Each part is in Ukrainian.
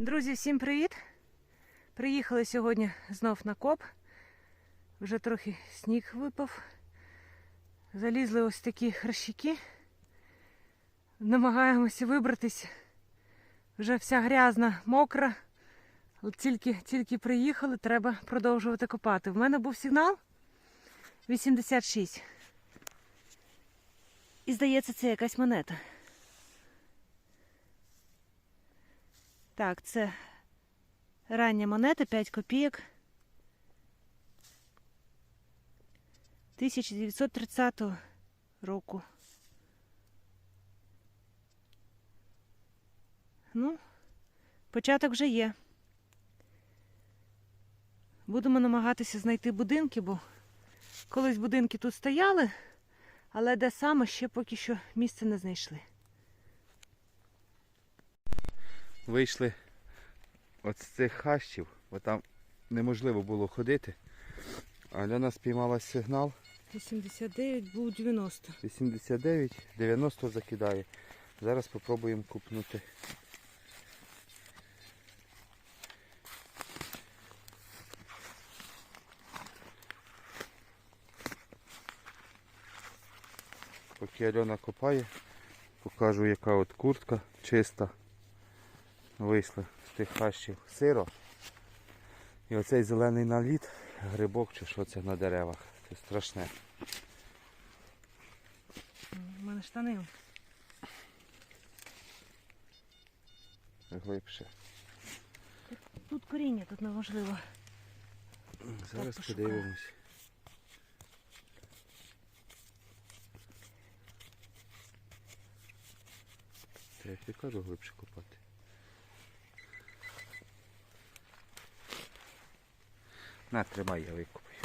Друзі, всім привіт! Приїхали сьогодні знов на коп. Вже трохи сніг випав. Залізли ось такі хрещики. Намагаємося вибратись. Вже вся грязна, мокра. Тільки, тільки приїхали, треба продовжувати копати. В мене був сигнал 86. І здається, це якась монета. Так, це рання монета 5 копійок. 1930 року. Ну, початок вже є. Будемо намагатися знайти будинки, бо колись будинки тут стояли, але де саме ще поки що місце не знайшли. Вийшли от з цих хащів, бо там неможливо було ходити. Альона спіймала сигнал 89 був 90. 89, 90 закидає. Зараз спробуємо купнути. Поки Альона копає, покажу яка от куртка чиста. Вийшла з тих хащів сиро. І оцей зелений наліт, грибок чи що це на деревах. Це страшне. У мене штани. Глибше. Тут коріння, тут неможливо. Зараз пошукаю. подивимось. Та я кажу глибше копати. На, тримай, я викупаю.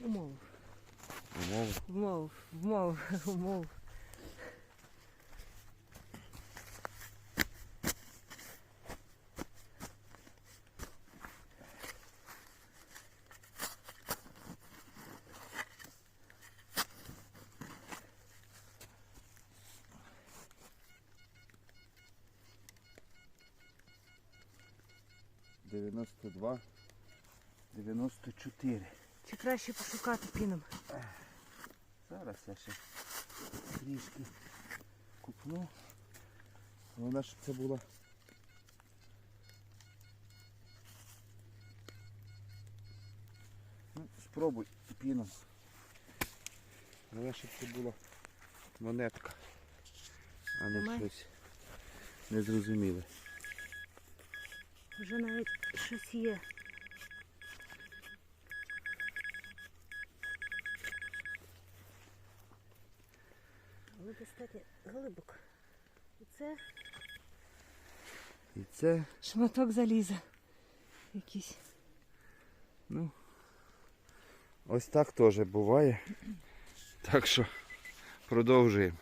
Умов. Умов? Умов, умов, вмов. 4. Чи краще пошукати піном? Зараз я ще трішки купну. Головне, щоб це було. Ну, Спробуй піном. Головне, щоб це була монетка, а не Ми... щось незрозуміле. Вже навіть щось є. Глибоко. І це І це, шматок заліза. Якийсь. ну, ось так теж буває. Так що продовжуємо.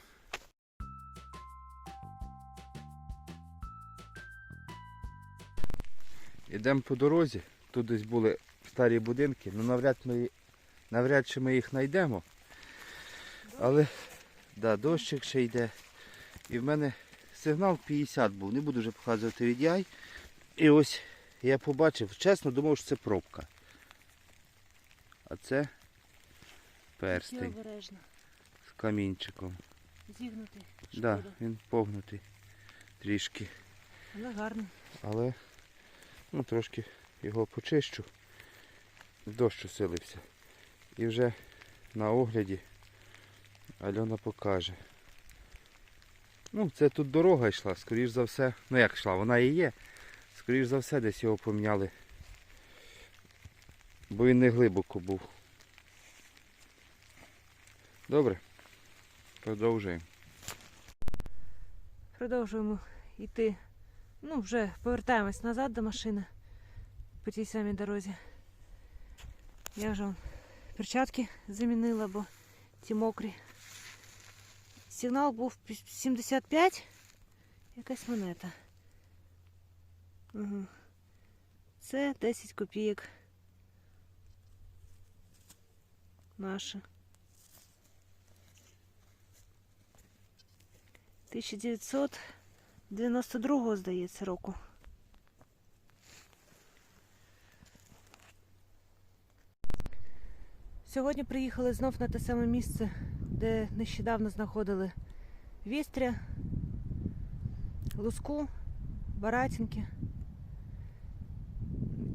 Йдемо по дорозі. Тут десь були старі будинки, ну навряд, ми, навряд чи ми їх знайдемо. Але да, дощик ще йде. І в мене сигнал 50 був. Не буду вже показувати від яй. І ось я побачив, чесно думав, що це пробка. А це перстень з камінчиком. Зігнутий. Да, він погнутий трішки. Але гарно. Але ну, трошки його почищу. Дощ усилився. І вже на огляді Альона покаже. Ну, це тут дорога йшла, скоріш за все. Ну як йшла, вона і є. Скоріш за все десь його поміняли. Бо він не глибоко був. Добре. Продовжуємо. Продовжуємо йти. Ну, вже повертаємось назад до машини по тій самій дорозі. Я вже вон перчатки замінила, бо ті мокрі. Сигнал був пі- 75. Якась монета. Угу. Це 10 копійок. Наша. 1992 здається, року. Сьогодні приїхали знов на те саме місце, де нещодавно знаходили вістря, луску, баратинки.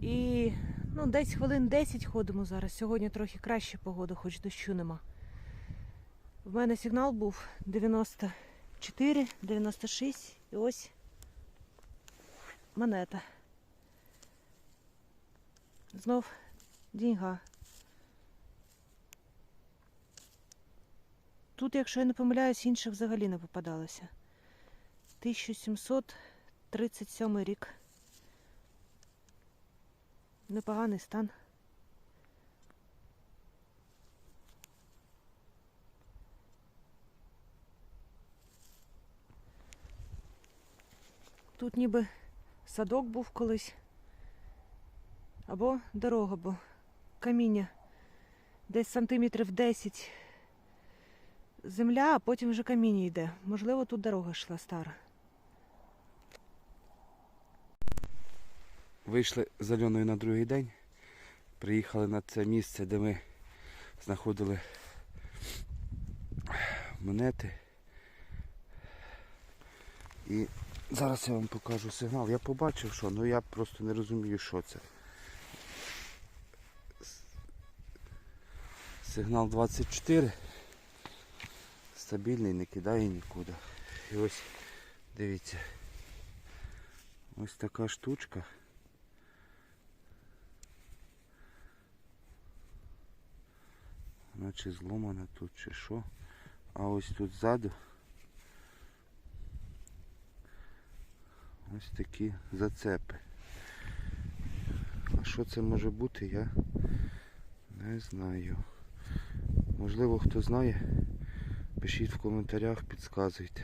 І ну, десь хвилин 10 ходимо зараз. Сьогодні трохи краще погода, хоч дощу нема. В мене сигнал був 94, 96 і ось монета. Знов деньга. Тут, якщо я не помиляюсь, інших взагалі не попадалося. 1737 рік. Непоганий стан. Тут ніби садок був колись. Або дорога, бо каміння десь сантиметрів 10 земля, а потім вже каміння йде. Можливо, тут дорога йшла стара. Вийшли з Альоною на другий день. Приїхали на це місце, де ми знаходили монети. І зараз я вам покажу сигнал. Я побачив, що, але я просто не розумію, що це. Сигнал 24. Стабільний, не кидає нікуди. І ось дивіться. Ось така штучка. Вона чи зломана тут, чи що. А ось тут ззаду ось такі зацепи. А що це може бути, я не знаю. Можливо, хто знає, пишіть в коментарях, підказуйте.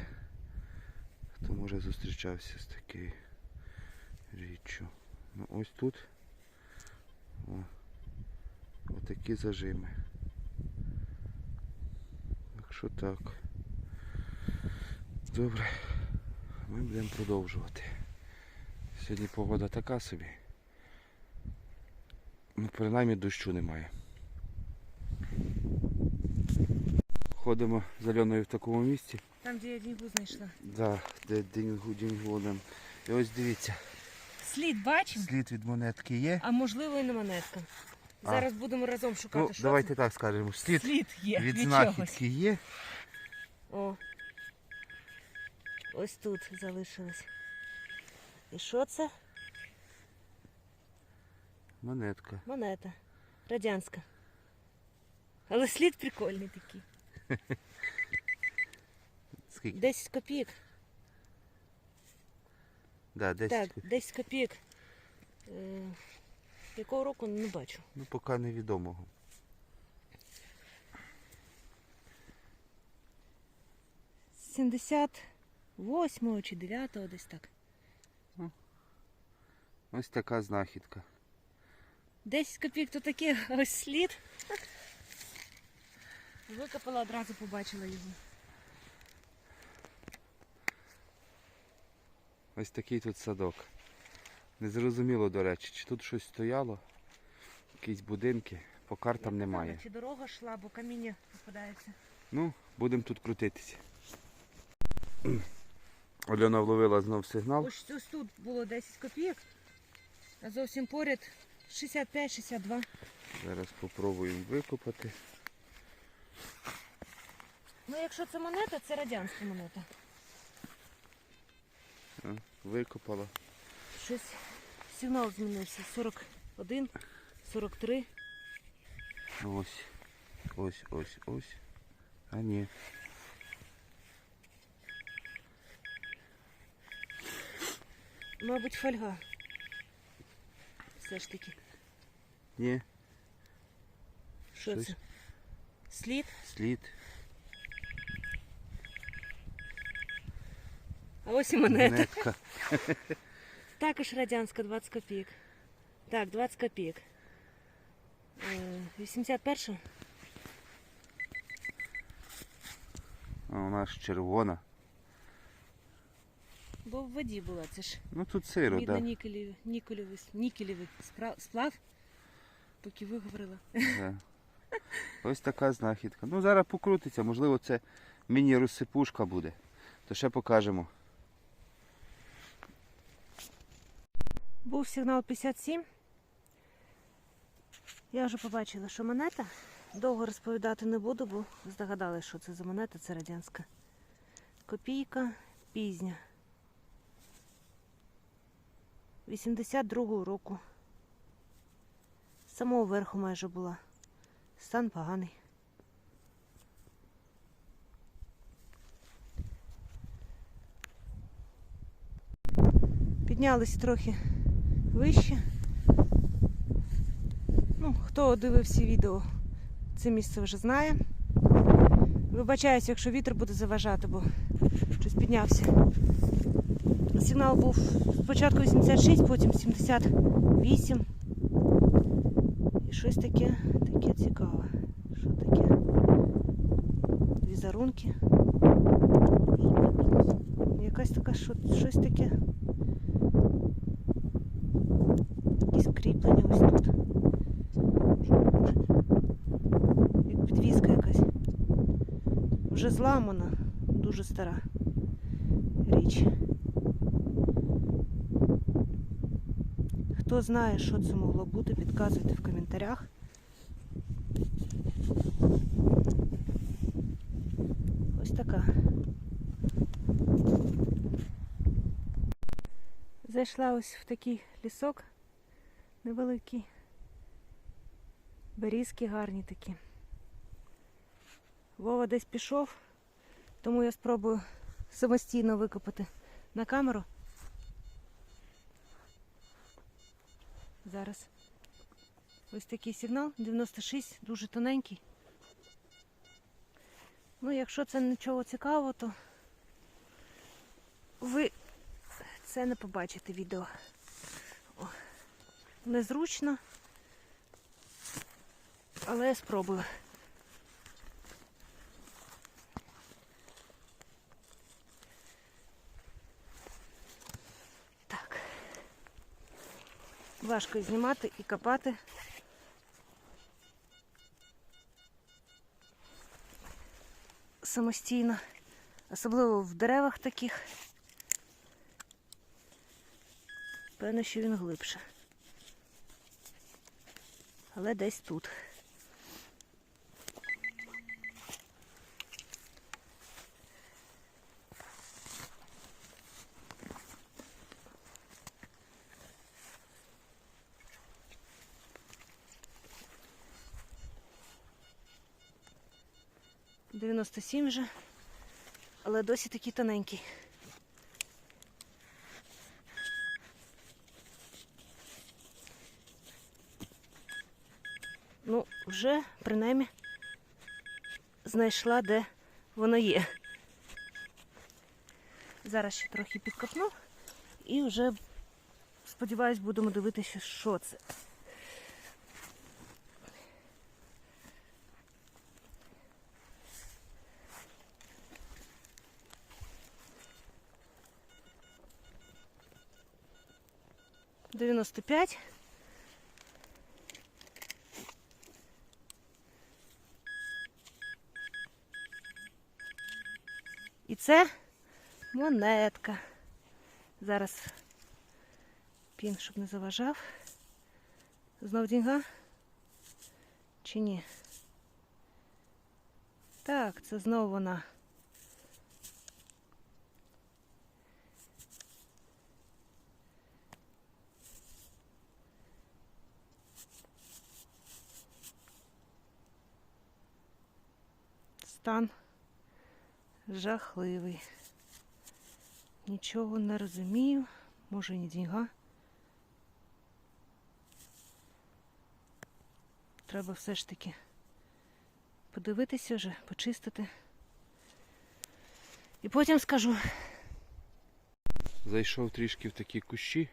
Хто може зустрічався з такою річчю. Ну ось тут о, отакі зажими. Так що так. Добре. Ми будемо продовжувати. Сьогодні погода така собі. Ну, принаймні дощу немає. Ходимо з Альоною в такому місці. Там, де я деньгу знайшла. Да, де деньгу нам. І ось дивіться, Слід бачимо, слід від монетки є. а можливо і не монетка. А. Зараз будемо разом шукати, Ну, що давайте це. так скажемо. Слід Слід є від від чогось. знахідки є. О. Ось тут залишилось. І що це? Монетка. Монета. Радянська. Але слід прикольний такий. Скільки? 10 копійок. Да, 10. Так, 10 копійок. Е, якого року не бачу. Ну, поки невідомого. З 78-го чи 9-го десь так. Ось така знахідка. 10 копійок то ось слід. Викопала, одразу побачила його. Ось такий тут садок. Незрозуміло, до речі, чи тут щось стояло, якісь будинки, по картам немає. Чи дорога йшла, бо каміння попадається. Ну, будемо тут крутитися. Альона вловила знов сигнал. Ось, ось тут було 10 копійок, а зовсім поряд 65-62. Зараз спробуємо викопати. Ну, якщо це монета, це радянська монета. Викопала. Щось сигнал змінився. 41, 43. Ось. Ось, ось, ось. А ні. Мабуть, фольга. Все ж таки. Ні. Що Щось. це? Слід? Слід. А ось і монета. Монетка. Також радянська 20 копійок. Так, 20 копійок. Е, 81 А у нас червона. Бо в воді була, це ж Ну тут сиро, так. Да. мідно-нікелевий нікелевий, нікелевий спра- сплав, поки виговорила. Да. Ось така знахідка. Ну зараз покрутиться, можливо, це міні-розсипушка буде. То ще покажемо. Був сигнал 57. Я вже побачила, що монета. Довго розповідати не буду, бо здогадали, що це за монета, це радянська. Копійка пізня. 82-го року. З самого верху майже була. Стан поганий. Піднялись трохи вище. Ну, хто дивився відео, це місце вже знає. Вибачаюся, якщо вітер буде заважати, бо щось піднявся. Сигнал був спочатку 86, потім 78. І щось таке, таке цікаве. Що таке? Візерунки. Якась така що, щось таке. Якісь кріплення ось тут. Як підвіска якась. Вже зламана, дуже стара річ. Хто знає, що це могло бути, підказуйте в коментарях. Зайшла ось в такий лісок невеликий. Берізки гарні такі. Вова десь пішов, тому я спробую самостійно викопати на камеру. Зараз. Ось такий сигнал 96, дуже тоненький. Ну, якщо це нічого цікавого, то ви це не побачите відео. О, незручно, але я спробую. Так. Важко знімати і копати. Самостійно, особливо в деревах таких. Певно, що він глибше. Але десь тут. Дев'яносто сім вже, але досі такий тоненький. Ну, вже принаймні знайшла, де воно є. Зараз ще трохи підкопну і вже, сподіваюсь, будемо дивитися, що це. Дев'яносто п'ять. Це монетка. Зараз пін, щоб не заважав. Знов дінга? Чи ні? Так, це знову вона. Стан жахливий. Нічого не розумію. Може, не дінга. Треба все ж таки подивитися вже, почистити. І потім скажу. Зайшов трішки в такі кущі.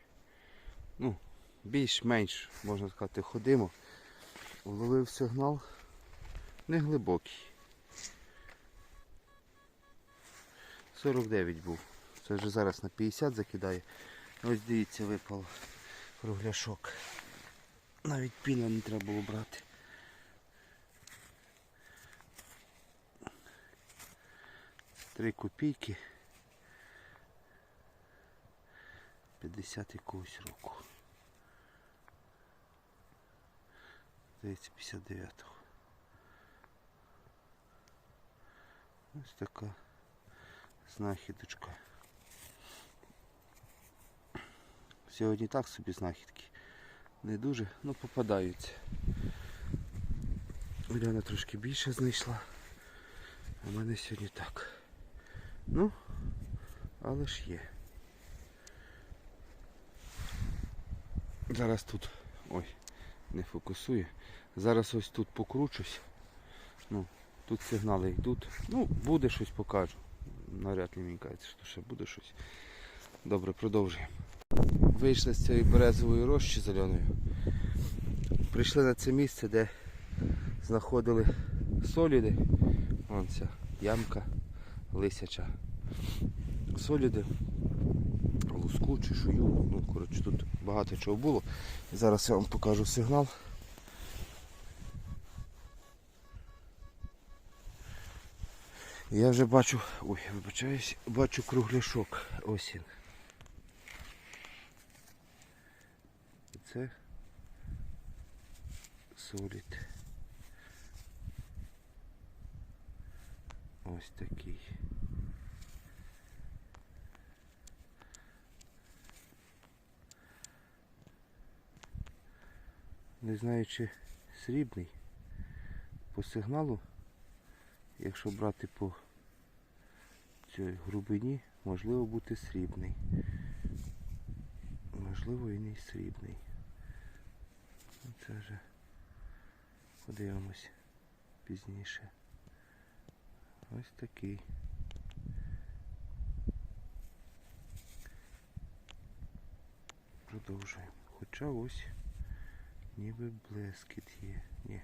Ну, більш-менш, можна сказати, ходимо. Вловив сигнал неглибокий. 49 був. Це вже зараз на 50 закидає. Ось дивіться, випало кругляшок. Навіть піна не треба було брати. Три копійки. 50 якогось року. Здається, 59-го. Ось така знахідочка. Сьогодні так собі знахідки. Не дуже, ну попадаються. Уляна трошки більше знайшла. А в мене сьогодні так. Ну, але ж є. Зараз тут. Ой, не фокусує. Зараз ось тут покручусь. Ну, тут сигнали йдуть. Ну, буде щось покажу. Навряд ли мені кажеться, що ще буде щось. Добре, продовжуємо. Вийшли з цієї березової рощі зеленої. Прийшли на це місце, де знаходили соліди. Вон ця ямка лисяча. Соліди, луску, чешую. Ну, коротше, тут багато чого було. Зараз я вам покажу сигнал. Я вже бачу, ой, вибачаюсь, бачу кругляшок. Ось. І Це солід. Ось такий. Не знаю чи срібний. По сигналу, якщо брати по цій грубині, можливо бути срібний. Можливо і не срібний. Ну, Це вже подивимось пізніше. Ось такий. Продовжуємо. Хоча ось ніби блескіт є. Ні,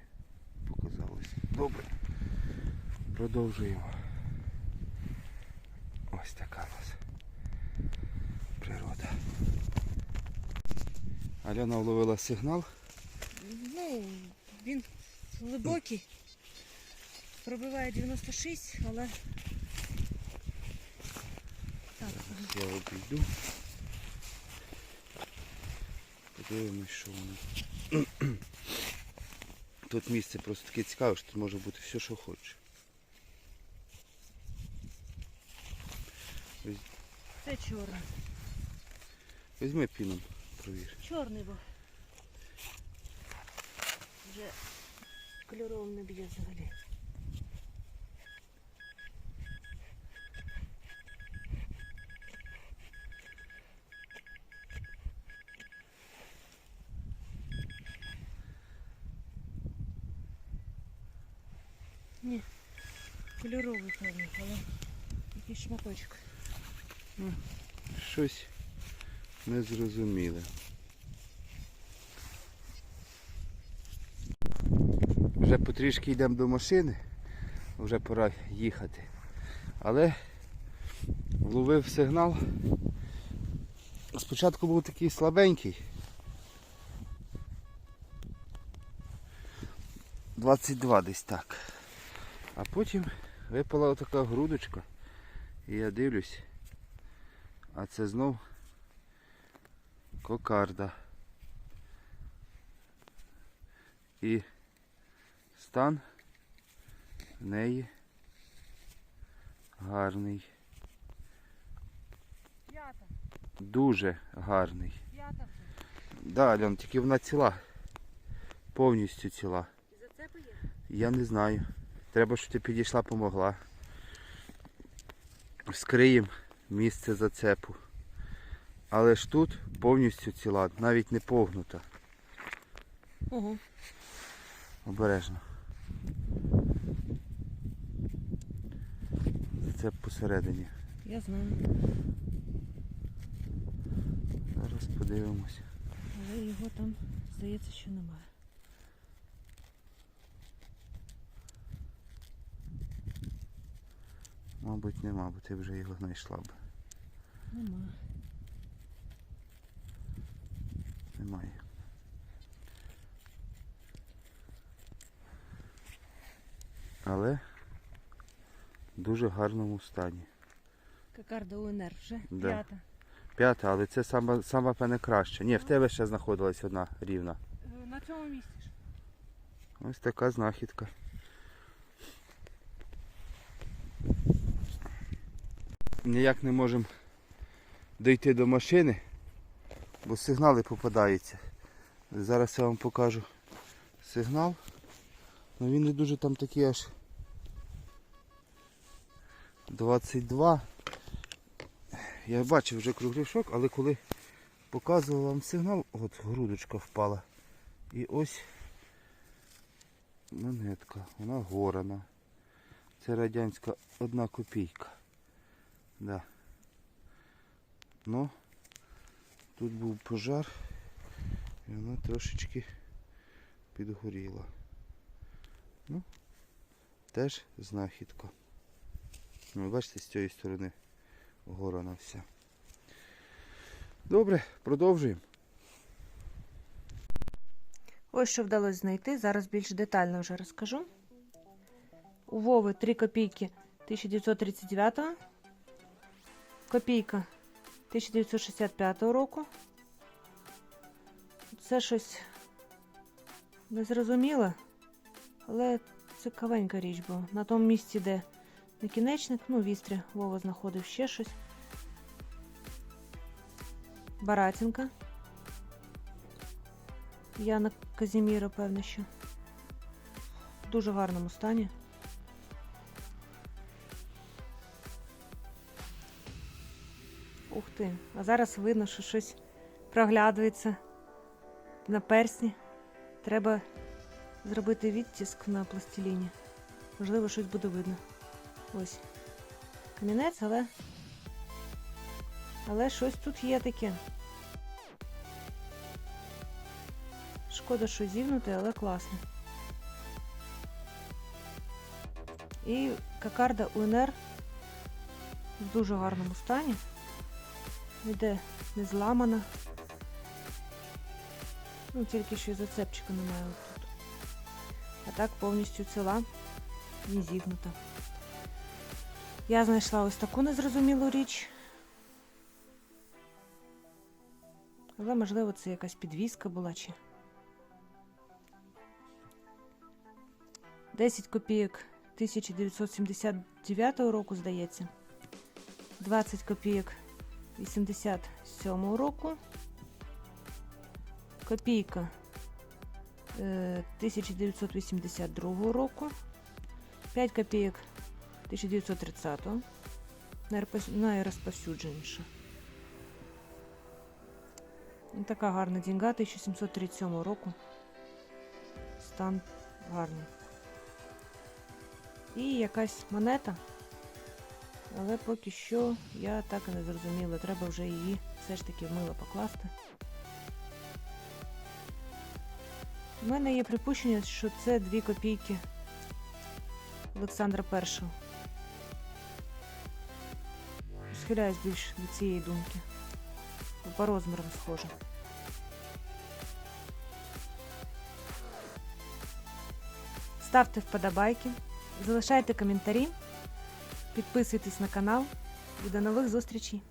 показалось. Добре. Продовжуємо. Ось така у нас природа. Альона вловила сигнал. Ну, він глибокий. Пробиває 96, але. Так, Я обійду. Подивимось, що воно. Тут місце просто таке цікаве, що тут може бути все, що хочеш. це чорний. Візьми піном, провір. Чорний був. Вже кольоровим не б'є взагалі. Ні, кольоровий певний, але якийсь шматочок. Щось незрозуміле. Вже потрішки йдемо до машини, вже пора їхати. Але вловив сигнал. Спочатку був такий слабенький. 22 десь так. А потім випала отака грудочка. І я дивлюсь. А це знов кокарда. І стан в неї гарний. П'ята, Дуже гарний. п'ята. Да, Альон, тільки вона ціла. Повністю ціла. Зацепи є? Я не знаю. Треба, щоб ти підійшла, помогла. Вскриємо місце зацепу. Але ж тут повністю ціла, навіть не погнута. Ого. Обережно. Зацеп посередині. Я знаю. Зараз подивимося. Але його там, здається, що немає. Мабуть, нема, бо ти вже його знайшла б. Нема. Немає. Але в дуже гарному стані. Кокарда УНР вже Да. п'ята. П'ята, але це сама, сама певне краще. Ні, в тебе ще знаходилась одна рівна. Е, На цьому місці ж. Ось така знахідка. Ніяк не можемо дійти до машини, бо сигнали попадаються. Зараз я вам покажу сигнал. Ну він не дуже там такий аж 22. Я бачив вже кругляшок, але коли показував вам сигнал, от грудочка впала. І ось монетка, вона горана. Це радянська одна копійка. Да. Ну, тут був пожар і вона трошечки підгоріла. Ну, теж знахідка. Ну, бачите, з цієї сторони горана вся. Добре, продовжуємо. Ось що вдалося знайти. Зараз більш детально вже розкажу. У Вови 3 копійки 1939, копійка 1965 року. Це щось незрозуміле, але цікавенька річ, бо на тому місці, де накінечник, ну, вістря, Вова знаходив ще щось. Баратінка. Яна Казіміра, певно, що. В дуже гарному стані. Ух ти, а зараз видно, що щось проглядується на персні. Треба зробити відтиск на пластиліні. Можливо, щось буде видно. Ось. Камінець, але. Але щось тут є таке. Шкода, що зігнуте, але класне. І кокарда УНР в дуже гарному стані. Ніде не зламана. Ну, тільки що і зацепчика немає тут. А так повністю ціла, не зігнута. Я знайшла ось таку незрозумілу річ. Але можливо це якась підвіска була чи. 10 копійок 1979 року, здається. 20 копійок 87 року. Копійка е, 1982 року. 5 копійок 1930 найрозпос- найрозповсюдженіша. Така гарна дінга 1737 року. Стан гарний. І якась монета. Але поки що я так і не зрозуміла. Треба вже її все ж таки в мило покласти. У мене є припущення, що це 2 копійки Олександра І. Схиляюсь більш до цієї думки. По розмірам схоже. Ставте вподобайки, залишайте коментарі, підписуйтесь на канал і до нових зустрічей!